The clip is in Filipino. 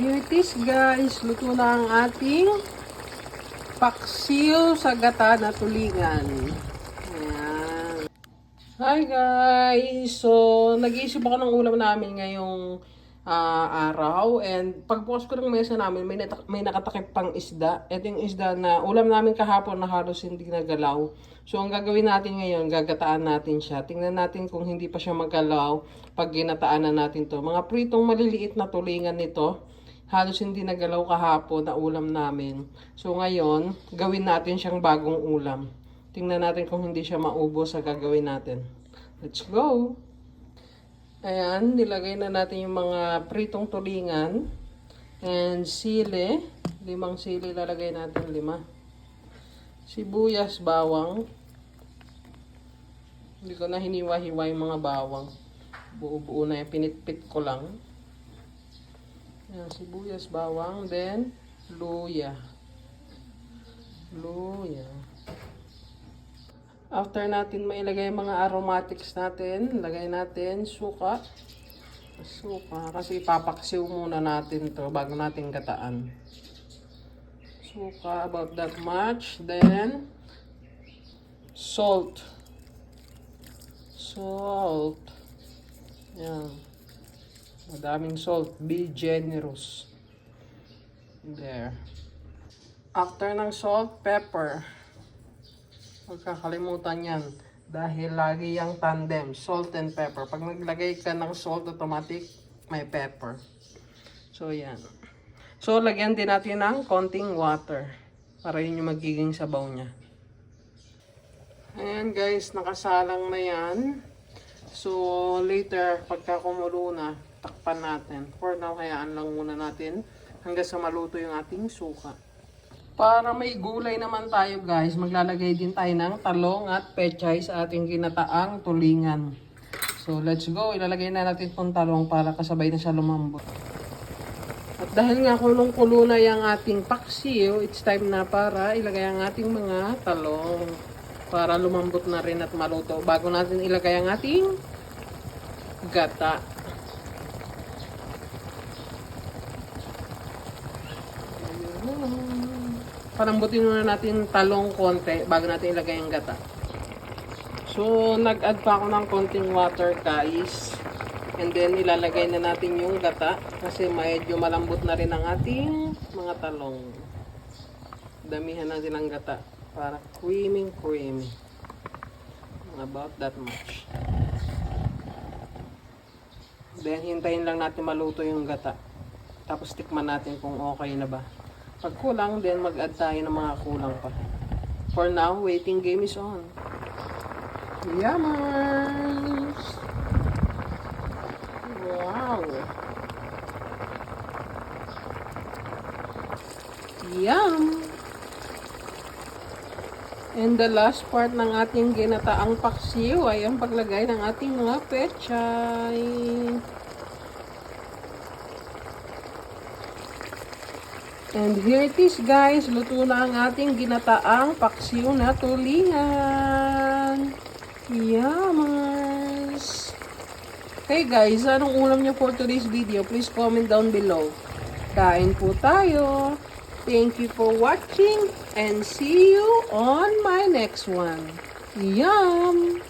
is guys. Luto na ang ating paksiw sa gata na tulingan. Hi guys! So, nag-iisip ako ng ulam namin ngayong ah, araw. And pagbukas ko ng mesa namin, may, may nakatakip pang isda. Ito yung isda na ulam namin kahapon na halos hindi nagalaw. So, ang gagawin natin ngayon, gagataan natin siya. Tingnan natin kung hindi pa siya magalaw pag ginataan na natin to. Mga pritong maliliit na tulingan nito. Halos hindi nagalaw kahapon na ulam namin. So, ngayon, gawin natin siyang bagong ulam. Tingnan natin kung hindi siya maubos sa gagawin natin. Let's go! Ayan, nilagay na natin yung mga pritong tulingan. And sili. Limang sili lalagay natin, lima. Sibuyas, bawang. Hindi ko na hiniwa-hiwa yung mga bawang. Buo-buo na yung pinitpit ko lang. Ayan, sibuyas, bawang. Then, luya. Luya. After natin mailagay mga aromatics natin, lagay natin suka. Suka. Kasi ipapaksiw muna natin to bago natin gataan. Suka, about that much. Then, salt. Salt. Yan. Madaming salt. Be generous. There. After ng salt, pepper. Huwag kakalimutan yan. Dahil lagi yung tandem, salt and pepper. Pag naglagay ka ng salt, automatic may pepper. So, yan. So, lagyan din natin ng konting water. Para yun yung magiging sabaw niya. Ayan guys, nakasalang na yan. So, later, pagka kumulo na, takpan natin. For now, hayaan lang muna natin hanggang sa maluto yung ating suka. Para may gulay naman tayo guys, maglalagay din tayo ng talong at pechay sa ating ginataang tulingan. So let's go, ilalagay na natin itong talong para kasabay na siya lumambot. At dahil nga kulong-kulo na yung ating paksiw, it's time na para ilagay ang ating mga talong para lumambot na rin at maluto bago natin ilagay ang ating gata. Palambutin muna natin talong konti bago natin ilagay ang gata. So, nag-add pa ako ng konting water guys. And then, ilalagay na natin yung gata kasi medyo malambot na rin ang ating mga talong. Damihan natin ang gata para creamy creamy. About that much. Then, hintayin lang natin maluto yung gata. Tapos, tikman natin kung okay na ba. Pag kulang, then mag-add tayo ng mga kulang pa. For now, waiting game is on. Yummers! Wow! Yum! And the last part ng ating ginataang paksiw ay ang paglagay ng ating mga pechay. And here it is guys, luto na ang ating ginataang paksiw na tulingan. Yummers! Okay guys, anong ulam niyo for today's video? Please comment down below. Kain po tayo. Thank you for watching and see you on my next one. Yum!